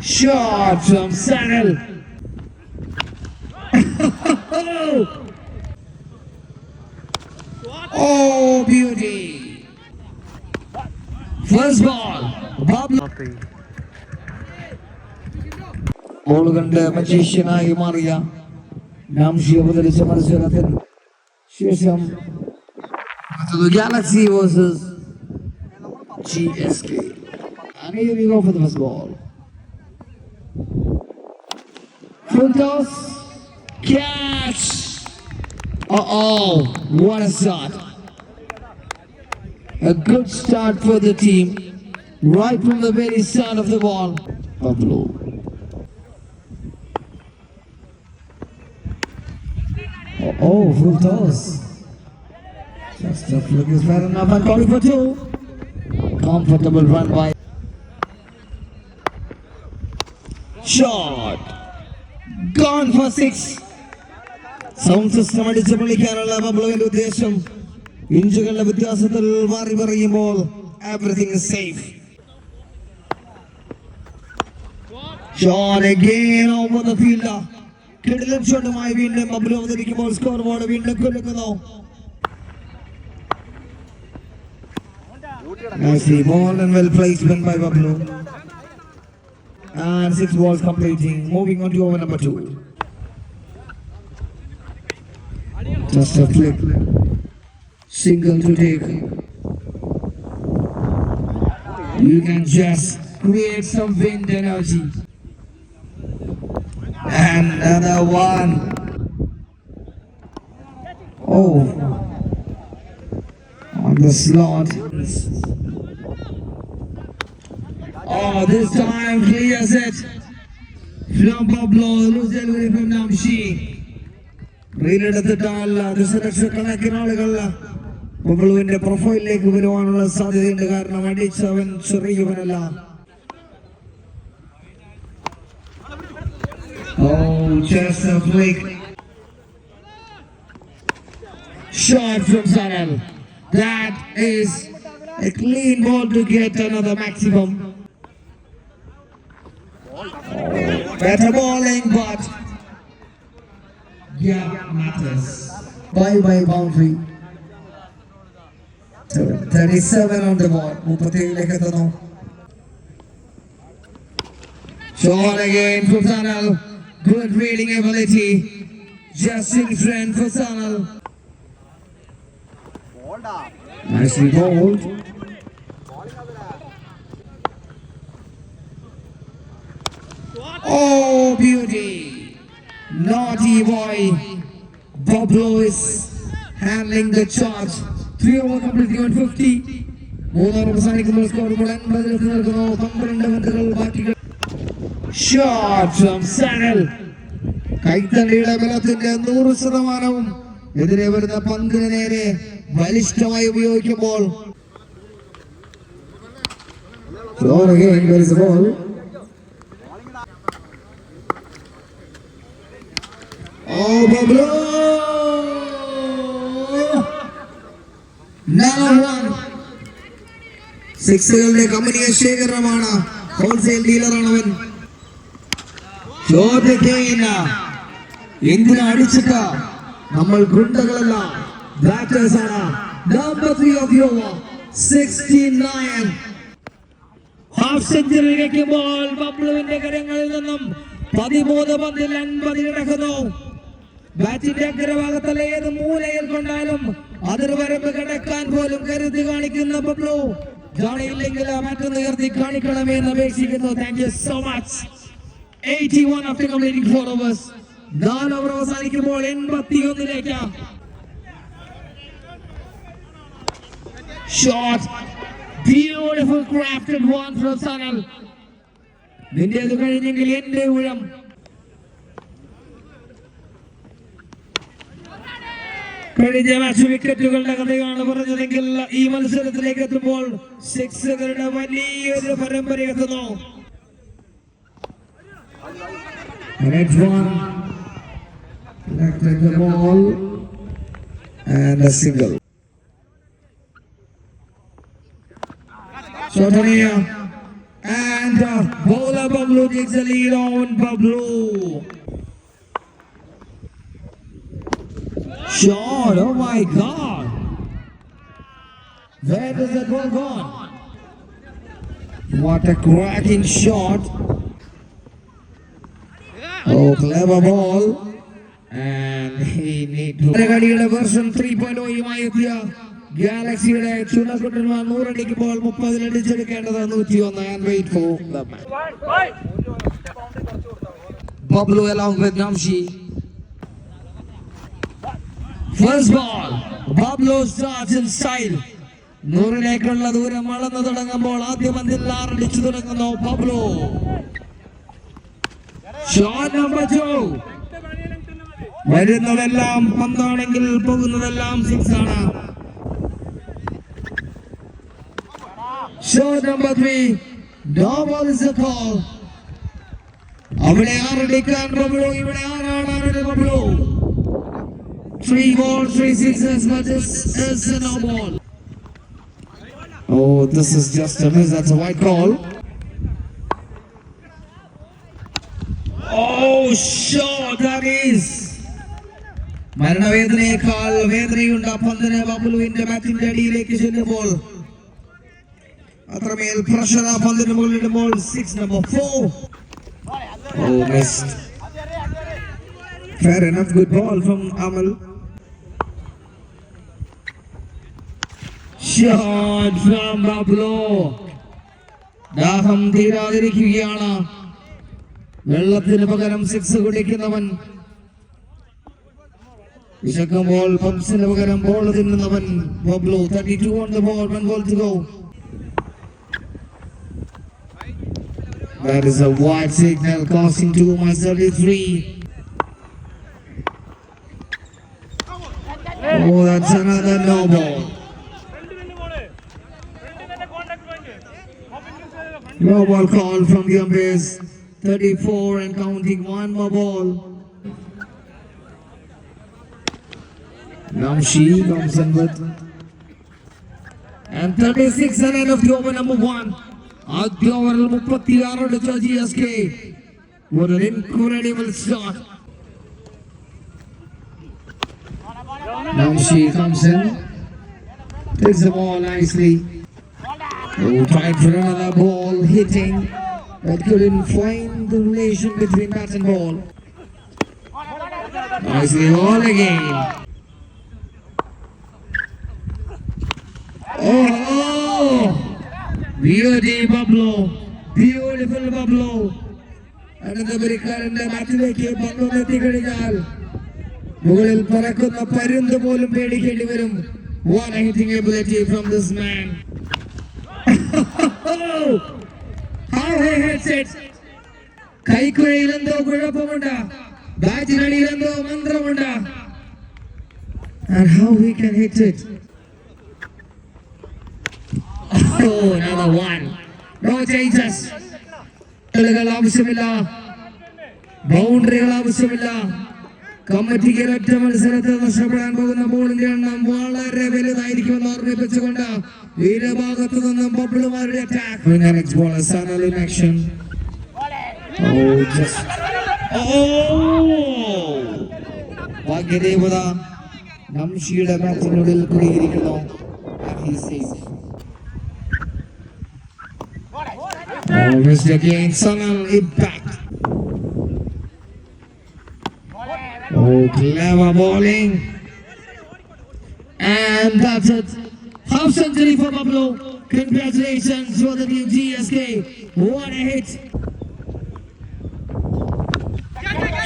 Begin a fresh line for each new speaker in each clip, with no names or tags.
Shot from Sanel. oh, beauty. First ball. Bob ball കണ്ട് മജീഷ്യനായി മാറിയ നാംഷി അവതരിച്ച മത്സരത്തിന് ശേഷം Galaxy versus GSK. And here we go for the first ball. Full toss. Catch. Uh oh. What a shot. A good start for the team. Right from the very start of the ball. Pablo. Oh, oh, full toss. Just a flick is fair enough and calling for two. Comfortable run by. Shot. Gone four six. Sound system അടിച്ചു പൊളിക്കാനുള്ള ഉദ്ദേശം ഇഞ്ചുകളുടെ വ്യത്യാസത്തിൽ മാറി പറയുമ്പോൾ everything safe shot again over the fielder കിടിലൻ ഷോട്ടുമായി വീണ്ടും ബബ്ലു അവതരിക്കുമ്പോൾ സ്കോർ ബോർഡ് വീണ്ടും കുലുക്കുന്നു Nicely ball and well placement by Bablu. And six balls completing. Moving on to over number two. Just a flip. Single to take. You can just create some wind energy. And another one. Oh. On the slot. Oh, this time clears it. From Pablo, loose delivery from Namshi. റീലെടുത്തിട്ടാൽ ദശലക്ഷക്കണക്കിന് ആളുകൾ പബ്ലുവിന്റെ പ്രൊഫൈലിലേക്ക് വരുവാനുള്ള സാധ്യതയുണ്ട് കാരണം അടിച്ചവൻ ചെറിയവനല്ല Oh, just a flick. Shot from Sanal. That is a clean ball to get another maximum. Better bowling, but yeah, matters. Bye bye boundary. 37 on the ball. മുപ്പത്തിയേഴിലേക്ക് എത്തുന്നു Shot again from Sanal. Good reading ability. Just in front for Sanal. Nicely bowled. Oh, beauty. Naughty boy. Bob Lewis handling the charge. Three over completing on 50. Munnar അവസാനിക്കുമ്പോൾ score എൺപതിലെത്തി നിൽക്കുന്നു പന്ത്രണ്ട് പന്തുകൾ ബാക്കികൾ കൈത്തണ്ടിയുടെ ബലത്തിന്റെ നൂറ് ശതമാനവും എതിരെ വരുന്ന പന്തിന് നേരെ ബലിഷ്ഠമായി ഉപയോഗിക്കുമ്പോൾ Pablo! Now one. സിക്സുകളുടെ കമ്പനിയ ശേഖരണമാണ് ഹോൾസെയിൽ ഡീലറാണവൻ ചോദ്യക്കേയില്ല എന്തിനാ അടിച്ചിട്ട നമ്മൾ ഗുണ്ടകളല്ല ബാറ്റേഴ്സ് നമ്പർ ത്രീ ഓഫ് യോവ സിക്സ്റ്റി നയൻ ഹാഫ് സെഞ്ചുറി കഴിക്കുമ്പോൾ ബബ്ലുവിന്റെ കരങ്ങളിൽ നിന്നും പതിമൂന്ന് പന്തിൽ അൻപത് കിടക്കുന്നു ബാറ്റിന്റെ അഗ്രഭാഗത്തുള്ള ഏത് മൂലയിൽ കൊണ്ടാലും അതിർവരമ്പ് കിടക്കാൻ പോലും കരുതി കാണിക്കുന്ന ബബ്ലു. ജോണിയില്ലെങ്കിൽ മറ്റൊന്ന് ഉയർത്തി കാണിക്കണമേ എന്ന് അപേക്ഷിക്കുന്നു. Thank you so much 81 after completing four overs. നാല് ഓവർ അവസാനിക്കുമ്പോൾ എൺപത്തി ഒന്നിലേക്ക് shot beautiful crafted one from Sanal നിന്റേത് കഴിഞ്ഞെങ്കിൽ എന്റെ ഊഴം വിക്കറ്റുകളുടെ കഥയാണ് പറഞ്ഞതെങ്കിൽ ഈ മത്സരത്തിലേക്ക് എത്തുമ്പോൾ സിക്സുകളുടെ വലിയൊരു പരമ്പര എത്തുന്നു. And uh, bowler Bablu takes the lead on Bablu. Shot, oh my god. Where does that ball gone? What a cracking shot. Oh, clever ball. And he need to. കളിയുടെ വെർഷൻ ത്രീ പോയിന്റ് ഒയുമായി എത്തിയ ഗാലക്സിയുടെ ചുണക്കുട്ടന്മാർ നൂറടിക്കുമ്പോൾ മുപ്പതിൽ അടിച്ചെടുക്കേണ്ടത് നൂറ്റി ഒന്ന് and wait for Bablu along with Namshi. First ball Pablo starts in style. നൂറിലേക്കുള്ള ദൂരം വളർന്നു തുടങ്ങുമ്പോൾ ആദ്യ പന്തിൽ ആറടിച്ചു തുടങ്ങുന്നു പബ്ലോ ഷോട്ട് നമ്പർ വരുന്നതെല്ലാം പന്താണെങ്കിൽ പോകുന്നതെല്ലാം സിക്സ് ആണ്. Shot number three no is call അവിടെ ആറടിക്കാൻ ബബ്ലോ ഇവിടെ ആറാണ് ബബ്ലോ Bablu Three ball three sixes but this is a no ball Oh, this is just a miss. That's a white call. Oh, sure, that is. മരണവേദനയേക്കാൾ വേദനയുണ്ട് ആ പന്തിന് ബബുലുവിന്റെ ബാറ്റിന്റെ അടിയിലേക്ക് ചെല്ലുമ്പോൾ അത്രമേൽ പ്രഷർ ആ പന്തിന് മുകളിലിടുമ്പോൾ six number four oh missed fair enough good ball from Amal Shot from Pablo. ദാഹം തീരാതിരിക്കുകയാണ്. വെള്ളത്തിന് പകരം six കുടിക്കുന്നവൻ. വിശക്കുമ്പോൾ പംസിന് പകരം ball തിന്നുന്നവൻ. Pablo thirty two on the ball one ball to go That is a white signal costing two minus 33. Oh, that's another no ball. No ball call from the umpires. 34 and counting one more ball. Now she comes in with. And 36 and end of the over number one. ആദ്യ ഓവറിൽ മുപ്പത്തിയാറ് അടിച്ച G S K ഒരു incredible start Now she comes in, takes the ball nicely. Oh, tried for another ball hitting, but couldn't find the relation between bat and ball. I see all again. Oh, beauty Pablo, beautiful Pablo. അനന്തപുരിക്കാരന്റെ ബാറ്റിലേക്ക് പന്തൊന്ന് എത്തിക്കഴിഞ്ഞാൽ മുകളിൽ പറക്കുന്ന പരുന്ത് പോലും പേടിക്കേണ്ടി വരും What hitting ability from this man. How he hits it. കൈക്കുഴയിൽ എന്തോ കുഴപ്പമുണ്ട് ബാറ്റിനടിയിൽ എന്തോ മന്ത്രമുണ്ട് And how he can hit it. Oh, another one. No changes. കൾ ആവശ്യമില്ല ബൗണ്ടറികൾ ആവശ്യമില്ല കമ്മിറ്റിക്ക് ഒറ്റ മത്സരത്തിൽ നഷ്ടപ്പെടാൻ പോകുന്ന ബോളിന്റെ എണ്ണം വളരെ വലുതായിരിക്കുമെന്ന് ഓർമ്മിപ്പിച്ചുകൊണ്ട് വീരഭാഗത്തു നിന്നും ബബിളുമാരുടെ ആക്ഷൻ Oh. Oh! ഭാഗ്യദേവത നംഷിയുടെ മാച്ചിനുള്ളിൽ കുടിയിരിക്കുന്നു. Oh, missed again. Sanal impact. Oh, clever bowling. And that's it. Half century for Pablo. Congratulations for the new GSK. What a hit.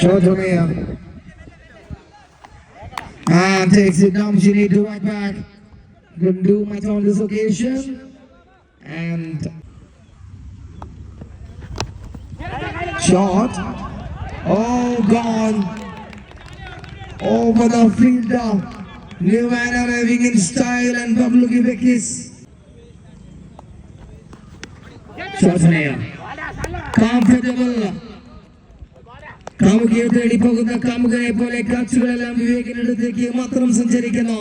From here. And takes it down. She need to right back. Couldn't do much on this occasion. And shot. Oh, gone. Over the fielder. New man arriving in style and Pablo here. Comfortable. കാമുകിയെ തേടി പോകുന്ന കാമുകനെ പോലെ കാച്ചുകളെല്ലാം വിവേകിനടുത്തേക്ക് മാത്രം സഞ്ചരിക്കുന്നു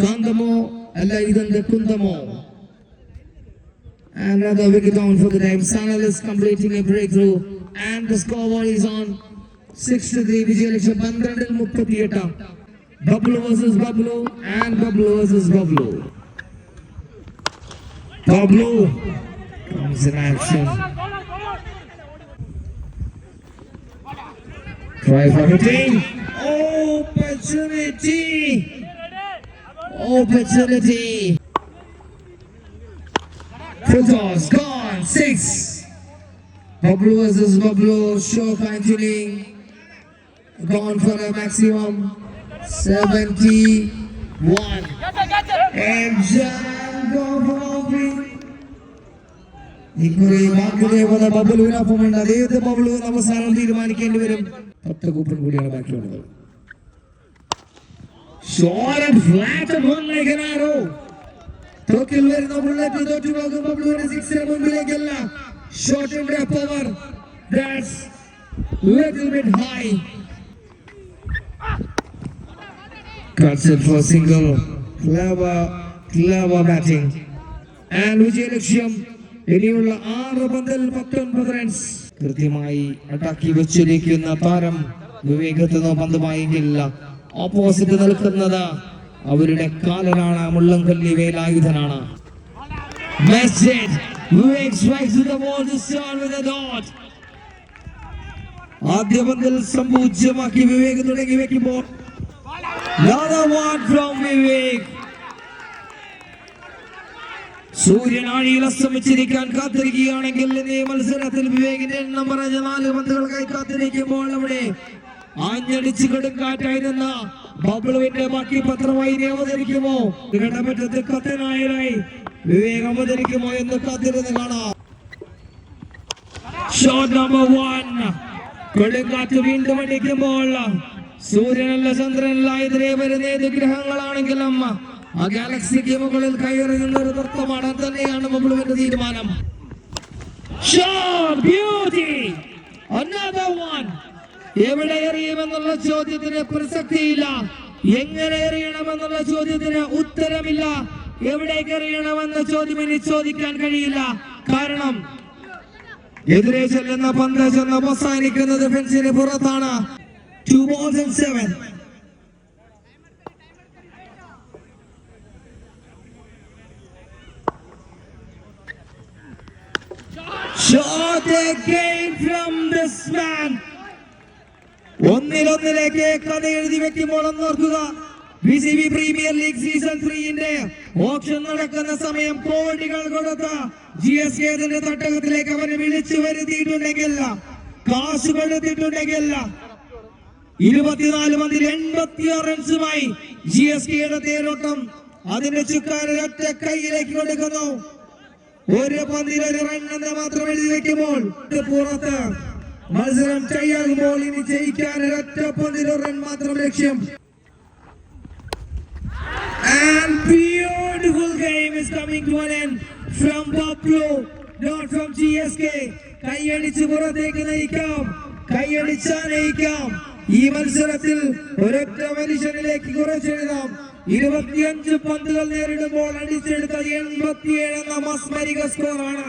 കാന്തമോ അല്ല ഇതെന്ത് കുന്തമോ Another wicket down for the time. Sanal is completing a breakthrough. And the scoreboard is on 6 to 3. വിജയലക്ഷ്യം പന്ത്രണ്ടിൽ മുപ്പത്തിയെട്ടാം Bablu versus Bablu and Bablu versus Bablu Bablu comes in action. Try for hitting. Opportunity. Opportunity. Full toss, gone, six. Bablu versus Bablu, show continuing. Gone for the maximum. 71. And Jan go for opening. ഇക്കുറി ബാക്കിലേവത ബബുലുവിനൊപ്പമുണ്ട് അതേത് ബബുലുവിന് അവസാനം തീരുമാനിക്കേണ്ടി വരും? പത്ത് coupon കൂടിയാണ് ബാക്കിയുള്ളത്. തോക്കിൽ വരുന്ന bullet തോറ്റു പോകും ബബ്ലുവിന് സിക്സിന് മുമ്പിലേക്കല്ല ഷോട്ടിന്റെ power that's little bit high cuts it for single. Clever clever batting. And Vijay വിജയലക്ഷ്യം ഇനിയുള്ള ആറ് പന്തിൽ പത്തൊൻപത് റൺസ് കൃത്യമായി അട്ടാക്കി വെച്ചിരിക്കുന്ന താരം വിവേകത്തുനിന്ന് പന്തുമായെങ്കില്ല ഓപ്പോസിറ്റ് നിൽക്കുന്നത് അവരുടെ കാലനാണ് മുള്ളംകല്ലി വേലായുധനാണ്. ആദ്യ പന്തിൽ സംപൂജ്യമാക്കി വിവേക് തുടങ്ങി വെക്കുമ്പോൾ Another one from Vivek. സൂര്യൻ ആഴിയിൽ അസ്തമിച്ചിരിക്കാൻ കാത്തിരിക്കുകയാണെങ്കിൽ ഈ മത്സരത്തിൽ വിവേകിന്റെ എണ്ണം പറഞ്ഞ നാല് പന്തുകൾക്കായി കാത്തിരിക്കുമ്പോൾ അവിടെ ആഞ്ഞടിച്ച് കെടുക്കാറ്റായിരുന്ന ബബ്ലുവിന്റെ ബാക്കി പത്രമായി ഇനി അവതരിക്കുമോ? ഘടമറ്റത്ത് കത്തനായരായി വിവേക് അവതരിക്കുമോ എന്ന് കാത്തിരുന്ന് കാണാം. ഷോട്ട് നമ്പർ വൺ കൊടുങ്കാറ്റ് വീണ്ടും അടിക്കുമ്പോൾ സൂര്യനല്ല ചന്ദ്രനല്ല എതിരെ വരുന്ന ഏത് ഗ്രഹങ്ങളാണെങ്കിലും ആ ഗാലക്സിക്ക് മുകളിൽ കയറുന്ന ഒരു നൃത്തമാണ് തന്നെയാണ് ബബിളുവിന്റെ തീരുമാനം. എവിടെ എറിയുമെന്നുള്ള ചോദ്യത്തിന് പ്രസക്തിയില്ല. എങ്ങനെ എറിയണമെന്നുള്ള ചോദ്യത്തിന് ഉത്തരമില്ല. എവിടേക്ക് എറിയണമെന്ന ചോദ്യം ഇനി ചോദിക്കാൻ കഴിയില്ല. കാരണം എതിരെ ചെല്ലുന്ന പന്ത് ചെന്ന് അവസാനിക്കുന്നത് ഫെൻസിന് പുറത്താണ്. Two balls and seven Shot again from this man. ഒന്നിലൊന്നിലേക്ക് കഥ എഴുതി വെക്കുമ്പോൾ ഓർക്കുക. B C B premier league season ത്രീന്റെ auction നടക്കുന്ന സമയം കോടികൾ കൊടുത്ത ജി എസ് കെ തട്ടകത്തിലേക്ക് അവരെ വിളിച്ചു വരുത്തിയിട്ടുണ്ടെങ്കിൽ കാശ് കൊടുത്തിട്ടുണ്ടെങ്കിൽ ഇരുപത്തിനാല് മന്തിൽ എൺപത്തിയാറ് റൺസുമായി ജി എസ് കെയുടെ തേരോട്ടം അതിന്റെ ചുക്കാരൻ ഒറ്റ കൈയിലേക്ക് കൊടുക്കുന്നു. ഒരു പന്തിൽ റൺ എന്ന് മാത്രം എഴുതി വെക്കുമ്പോൾ പുറത്ത്. മത്സരം ചെയ്യാകുമ്പോൾ ഇനി ജയിക്കാൻ ഒരൊറ്റ പന്തിൽ റൺ മാത്രം ലക്ഷ്യം. And beautiful game is coming to an end. From Pablo, not from GSK. കൈയടിച്ച് പുറത്തേക്ക് നയിക്കാം. കൈയടിച്ചാ നയിക്കാം. ഈ മത്സരത്തിൽ ഒരൊറ്റ മനുഷ്യനിലേക്ക് കുറച്ചെഴുതാം. ഇരുപത്തിയഞ്ച് പന്തുകൾ നേരിടുമ്പോൾ അടിച്ചെടുത്ത എൺപത്തിയേഴ് എന്ന മസ്മരിക സ്കോറാണ്.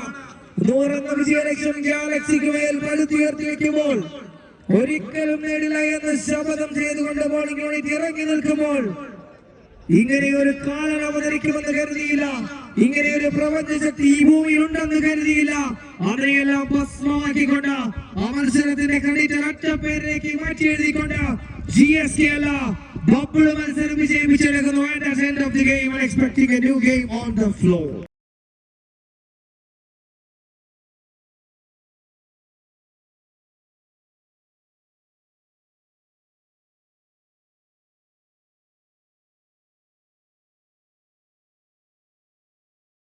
നൂറെന്ന വിജയലക്ഷ്യം ഗാലക്സിക്ക് മേൽ പടുത്തുയർത്തി വെക്കുമ്പോൾ ഒരിക്കലും നേടില്ല എന്ന് ശപഥം ചെയ്തുകൊണ്ട് ബോളിംഗ് യൂണിറ്റ് ഇറങ്ങി നിൽക്കുമ്പോൾ ഇങ്ങനെ ഒരു കാലൻ അവതരിക്കുമെന്ന് കരുതിയില്ല. ഇങ്ങനെ ഒരു പ്രപഞ്ച ശക്തി ഈ ഭൂമിയിൽ ഉണ്ടെന്ന് കരുതിയില്ല. അവരെയെല്ലാം ഭസ്മമാക്കിക്കൊണ്ട് ആ മത്സരത്തിന്റെ ക്രെഡിറ്റ് ഒറ്റ പേരിലേക്ക് മാറ്റി എഴുതിക്കൊണ്ട് ജി എസ് കെ അല്ല ബബിൾ മത്സരം വിജയിപ്പിച്ചെടുക്കുന്നു. Of the game a new game on the